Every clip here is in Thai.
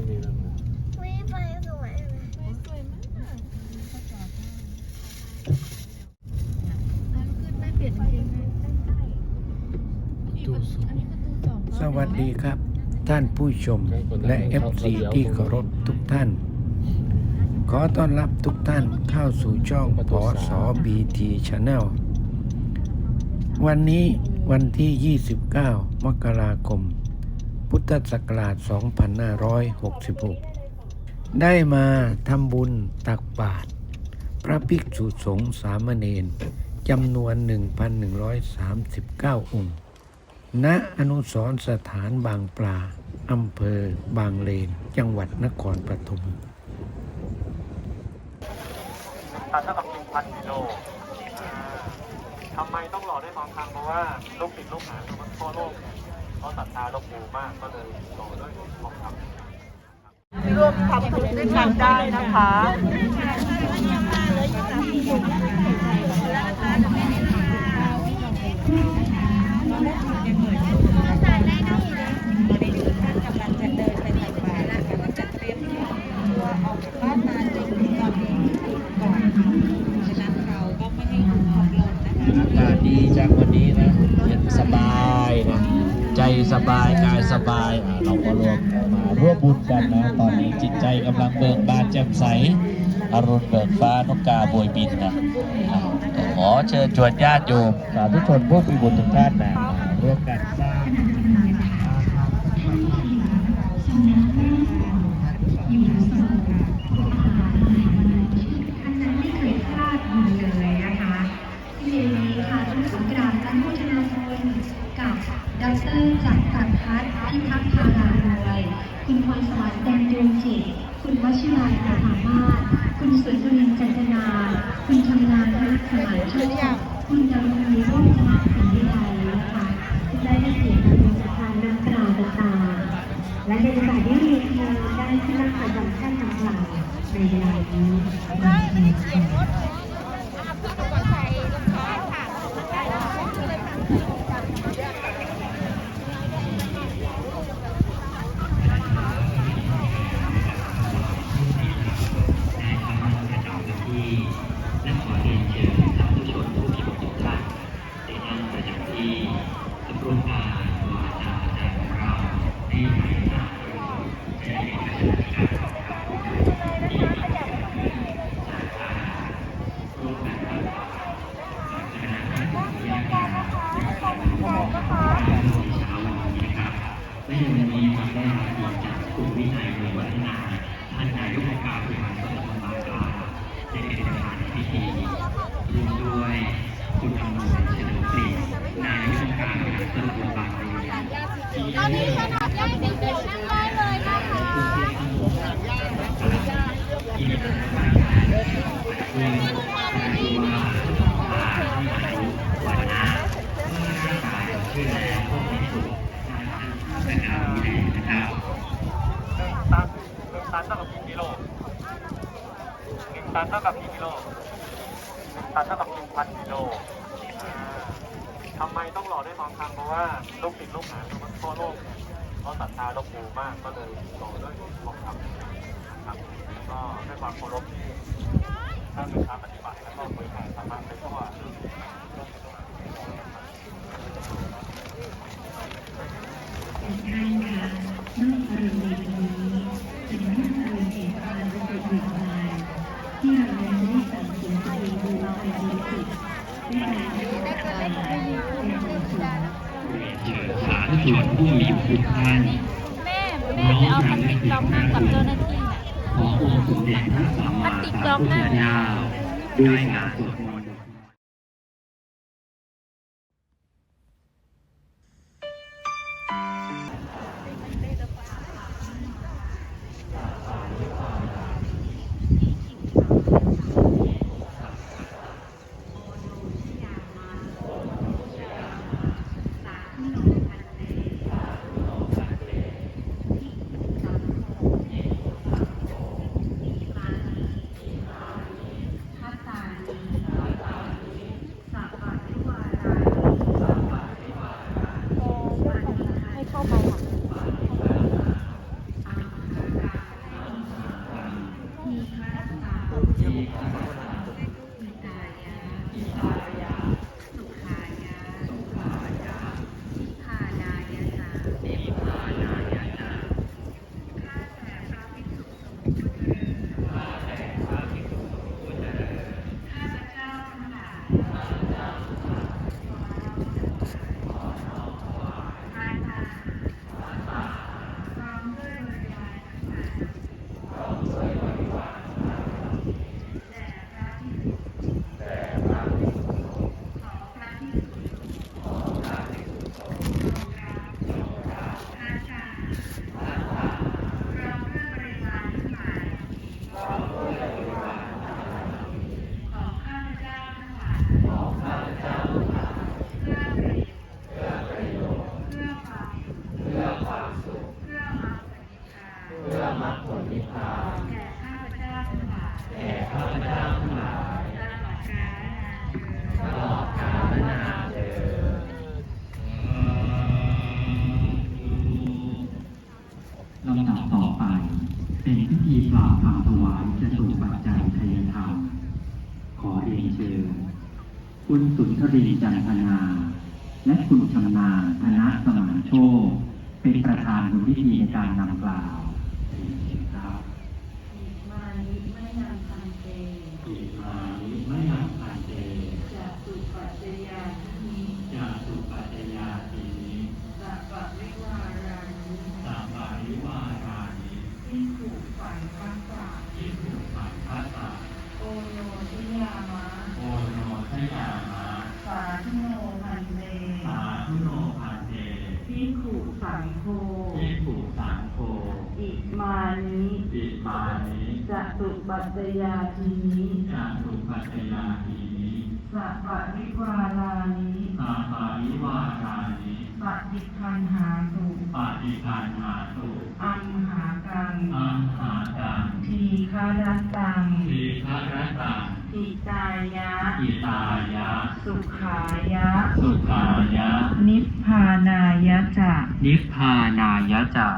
ไม่มีแล้วนะไม่ไปสวยเลยสวยมากก็จอดได้แล้วขึ้นไม่เปลี่ยนกางเกงเลยอันนี้ประตูจอดรถสวัสดีครับ ท่านผู้ชมและ FC ที่เคารพทุกท่าน ขอต้อนรับทุกท่านเข้าสู่ช่องพอสอบีทีชาแนลวันนี้วันที่ 29 มกราคม พุทธศักราช 2566 ได้มาทำบุญตักบาตรพระภิกษุสงฆ์สามเณรจำนวน 1,139 องค์ ณ อนุสรสถานบางปลา อำเภอบางเลน จังหวัดนครปฐมตัดเท่ากับ1,000กิโลทำไมต้องรอได้บางครั้งเพราะว่าลูกศิษย์ลูกหาทั่วโลก เนี่ยเขาศรัทธาหลวงปู่มากก็เลยรอด้วยทองคำร่วมทำบุญด้วยกันได้นะคะอากาศดีจังวันนี้นะเย็นสบายนะ ใจสบายกายสบายเราก็รวมมาร่วมบุญกันนะตอนนี้จิตใจกำลังเบิกบานแจ่มใสอรุณเบิกฟ้านกกาบวยบินนะขอเชิญชวนญาติโยมสาธุชนผู้มีบุญทุกท่านนะมาร่วมกันสร้าง ท่านนั้นไม่เคยพลาดบุญเลยนะคะที่เดือนนี้ค่ะต้องขอกราบการโฆษณาบุญกับดรจักรสันพัฒน์พิทักษ์พารารวย คุณพรสวรรค์แดงดวงจิต คุณวชิราสถามาศคุณสุนทรินจันทนา คุณชำนาญรัตน์สมานโชคคุณจำรงร่มชนะสิงห์วิไลนะคะได้ได้เสียรติมาจากการนำกล่าวต่างๆและในโอกาสที่เรียนเชิญได้ที่นั่งประจำท่านทั้งหลายในเวลานี้ และขอเรียนเชิญท่านผู้ชมผู้มีบุญทุกท่านได้นั่งประจำที่สำรวจงานวาจาใจของเราที่ไหนหน้าประสบจะได้เป็นการที่มีสาขาร่วมกันกับคณะทำงานวิทยาการในการในเช้าวันนี้นะครับและในวันนี้ครับได้รับเกียรติจากคุณวินัยในวัฒนาท่านนายกองค์การบริหารส่วนตำบลบางปลา ได้เป็นประธานในพิธีร่วมด้วยคุณอำนวยเฉลิมศรี นายกองค์การบริหารส่วนตลางปลาที่ได้เดินทางมาที่มีการมาวันนี้ขนายกองค์การบริหารส่วนตำบลบางปลาที่ว่าพาที่ไหนวันนะเมื่อร่างกายช่วยแล้วก็ไม่สุขท่านท่านเป็นการดูแลนะครับตันหนึ่งตันเท่ากับกี่กิโลหนึ่งตันเท่ากับกี่กิโลตันเท่ากับหนึ่งพันกิโล ทำไมต้องรอด้บางครั้งเพราะว่าลูกศิษย์ลูกหาทั่วโลกเนี่ยเขาศรัทธาหลวงปู่มากก็เลยรอด้วยทองคำครับก็ด้วยความเคารพที่ท่านเป็นพระปฏิบัติแล้วก็เผยแผ่ธรรมะไปทั่วโลกท่านคะนอกอารมณ์ดีนี้เป็นเรื่องอารมณ์แห่งควที่เราได้สั่งสียงตัวเองดูไปดีสิด้วยการที่ สาธุชนผู้มีบุญท่านแม่แม่ไปเอาพลาสติกรองน้ำกับเจ้าหน้าที่น่ะขอองค์สมเด็จพระสัมมาสัมพุทธเจ้าด้วยงานสวดม ลำดับต่อไป เป็นพิธีกล่าวคำถวายจตุปัจจัยทายธรรมขอเรียนเชิญคุณสุนทรีจันทนา และคุณชำนาญธนสมานโชคเป็นประธานบนพิธีในการนำกล่าวเรียนเชิญครับมานิไม่นำพันเตอิมานิมะยังพันเตจะสุปัจจยาทินี้ยาสุปัจจยาทีนี้ สัพพะวิวารานิ สัปปาริวารานิ ที่ถูกฝันพักษา ที่ถูกฝังพระสา โอโนทิยามะ โอโนทยามา สาธุโนพันเต สาธุโนพันเต ที่ถูกสังโฆ ที่ถูกสังโฆ อิมานิ อิมานิ จะสุปั จจยาทินี้ยาสุปัจจยาทีนี้สัพพะวิวารานิสัปปาริวารานิปฏิคันหาสุปาฏิคันหาตุอัมหากังอัมหากังทีฆารตังทีฆรตังอิตายะอิตายะ สุขายะ สุขายะ นิพพานายะจะนิพพานายะจา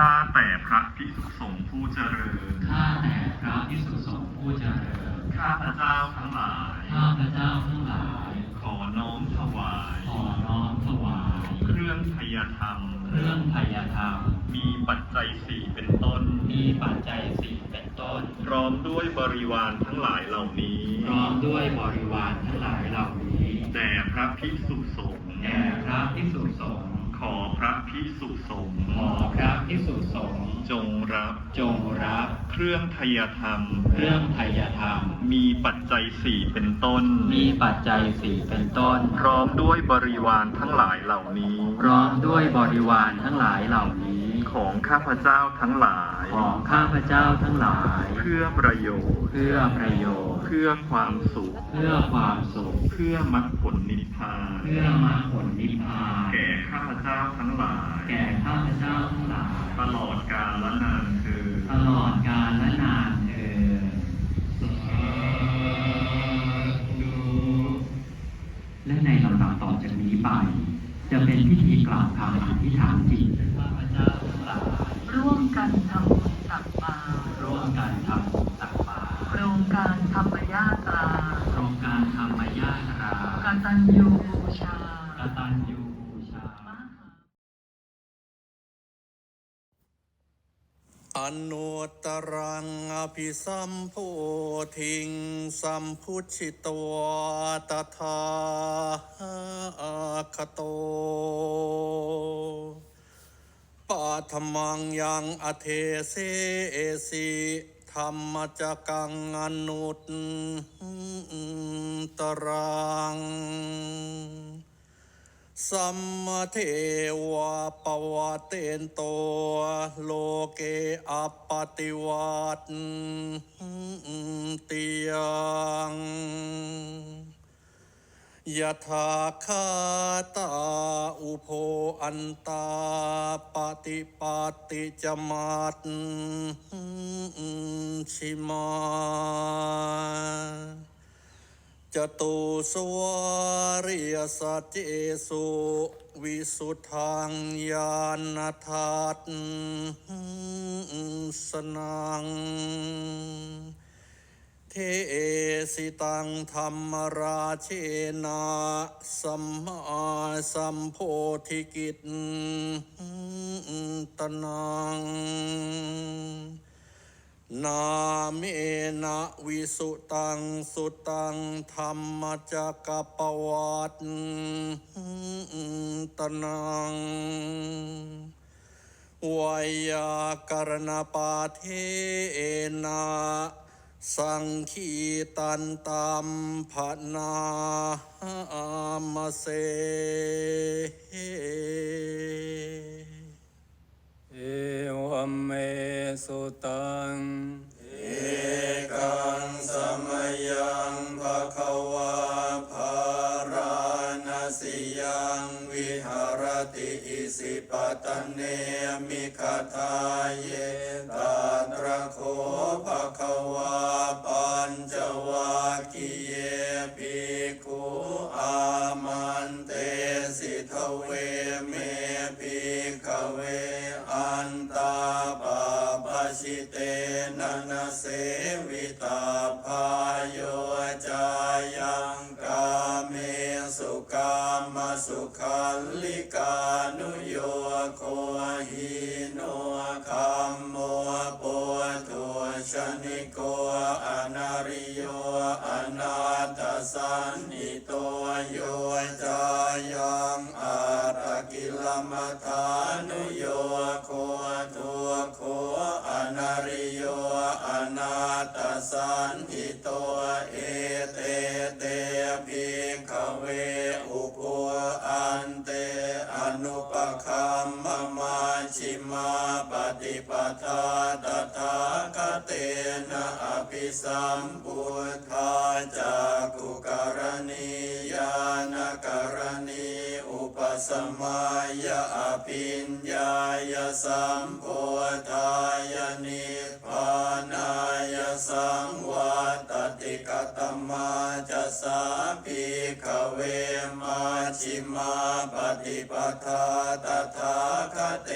ข้าแต่พระภิกษุสงฆ์ผู้เจริญ ข้าแต่พระพิสุสงฆ์ผู้เจริญ ข้าพระเจ้าทั้งหลาย ข้าพระเจ้าทั้งหลาย ขอน้อมถวาย ขอน้อมถวาย เครื่องพยธรรม เครื่องพยธรรม มีปัจจัยสี่เป็นต้น มีปัจจัยสี่เป็นต้น พร้อมด้วยบริวารทั้งหลายเหล่านี้ พร้อมด้วยบริวารทั้งหลายเหล่านี้ แด่พระภิกษุสงฆ์ แด่พระภิกษุสงฆ์ ขอพระภิกษุสงฆ์ขอพระภิกษุสงฆ์จงรับจงรับเครื่องพยธรรม เครื่องพยธรรม มีปัจจัยสี่เป็นต้น มีปัจจัยสี่เป็นต้น พร้อมด้วยบริวารทั้งหลายเหล่านี้ พร้อมด้วยบริวารทั้งหลายเหล่านี้ ของข้าพเจ้าทั้งหลาย ของข้าพเจ้าทั้งหลาย เพื่อประโยชน์ เพื่อประโยชน์ เพื่อความสุข เพื่อความสุข เพื่อมรรคผลนิพพาน เพื่อมรรคผลนิพพาน แก่ข้าพเจ้าทั้งหลาย แก่ข้าพเจ้าทั้งหลาย ตลอดกาลและนานคือตลอดกาลและนานเถิดและในลำดับต่อจากนี้ไป จะเป็นพิธีกล่าวคำอธิษฐานจิตข้าพเจ้าทั้งหลาย ร่วมกันทำบุญตักบาตรร่วมกันทำบุญตักบาตรโครงการธรรมยาตราโครงการธรรมยาตรากตัญญูบูชากตัญญูบูชา อนุตรังอภิสัมโพธิงสัมพุชิตวตถาคโต ปัทมังยังอเทเสสิธรรมจักังอนุตตรัง สัมมาเทวะปวะเตนโตโลเกอัปปติวัตติยัง ยะถาคาตาอุโพอันตาปฏิปัติจมัตชิมาจตุสวาริยสัจเจสุวิสุทธังญาณทัตสนัง เทสิตังธรรมราเชนะสัมมาสัมโพธิกิตตนัง นาเมนะวิสุตังสุตังธรรมจักรปวัตตนังวยากรณปาเทนะ สังคีตันตัมภนามเสเอวเมสุตัง เอกังสมยังภะคะวาภาราณสิยังวิหารติอิสิปตเนมิคทาเย กานุโยโคหิโนคัมโมปุถุชนิโกอนาริโยอนาตสันนิโตโยจายังอาตกิลมัฐานุโยโคทุโคอนาริโยอนาตสันนิโตเอเตาตถาคเตนะอภิสัมพุทธาจากุกรณียานกรณีอุปสมัยอภิญญายสัมโพธายนิพพานายสังวัต ติกตมาจะสาภิขเวมาชิมาปฏิปทาตถาคเต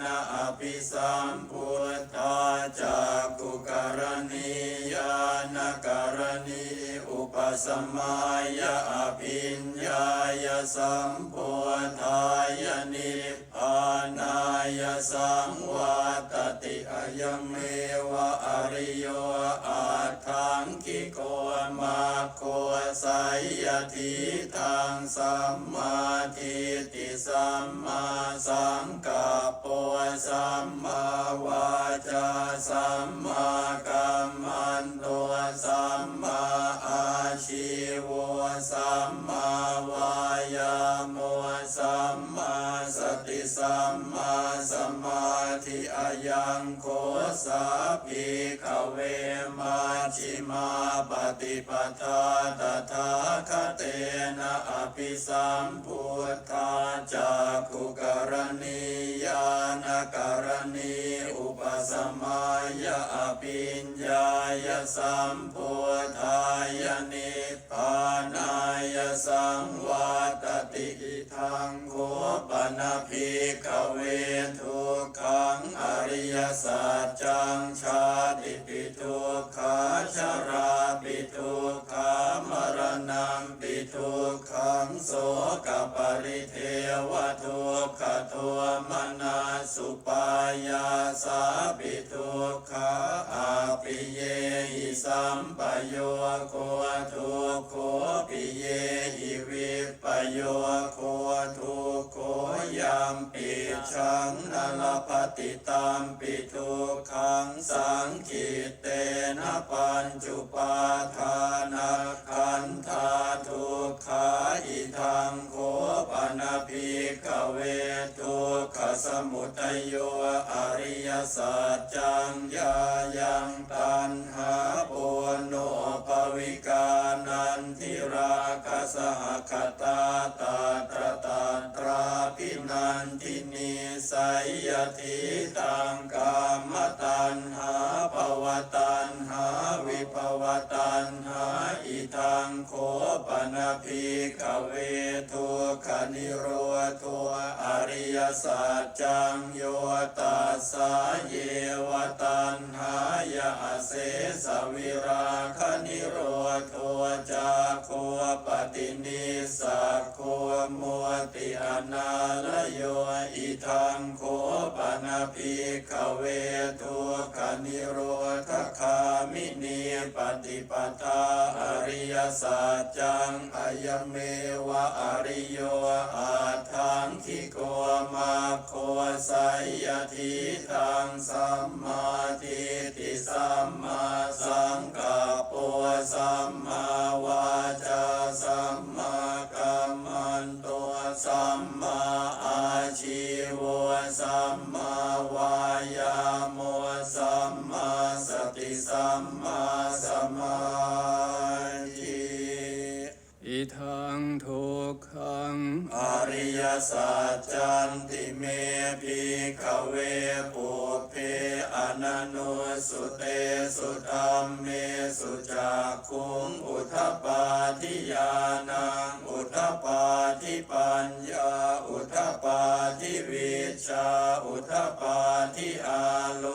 นะอภิสัมพุทธาจากุกรณียานกรณีอุปสมัยอภิญญายสัมโพธายนิพพานายสังวัต ยังเมวะอริโยอาทังกิโกมาโคไสยทิทังสัมมาทิฏฐิสัมมาสังกัปปะสัมมาวาจาสัมมากัมมันโตสัม สาภิขเวมาชิมาปฏิปทาตถาคเตนะอภิสัมพุทธาจากขุกรณียานกรณีอุปสมัยอภิญญายสัมพุทธายนิพานายสังวัตติทังโคปนภิกขเวทุ ยสัจจังชาติปิทุกขาชราปิทุกขามรณะปิทุกขังโสกปริเทวทุกขทัวมนาสุปายาสาปิทุกขาอาปิเยหิสัมปโยโคทุกโคปิเยหิวิปโยโค ยามปิชังนลปฏิตามปิทุกขังสังคิตเตนะปัญจุปาทานาคันธาทุกขาอิทังโคปนะภิกเวทุกขสมุทัยโยอริยสัจจังยายังตันหาปุโนภวิกานันทิราคสหคตาตาตรตา ตราพินันทินีสยทิตังกามตันหาภวตันหาวิภวตันหาอิทังโคปนะภิกเวทุกขนิโรธัวอริยสัจจังโยตัสสะเยวตันหายาเสสวิราคนิโรธัวจาโค ปฏินิสักโคมัวติอนาลโยอิทังโคปนะภิกเวทุกนิโรธคามินีปฏิปทาอริยสัจจังอายเมวะอริโยอาทังคิโกมาโคไสยทิทังสัมมาทิฏฐิสัมมาสังกัปปะสัมมาวา ทังทุกขังอริยสัจจันติเมภิกขเวปุเพอนันโนสุเตสุธรรมเมสุจักขุงอุทปปาทิยานังอุทปปาทิปัญญาอุทปปาทิวิชาอุทปปาทิอาโล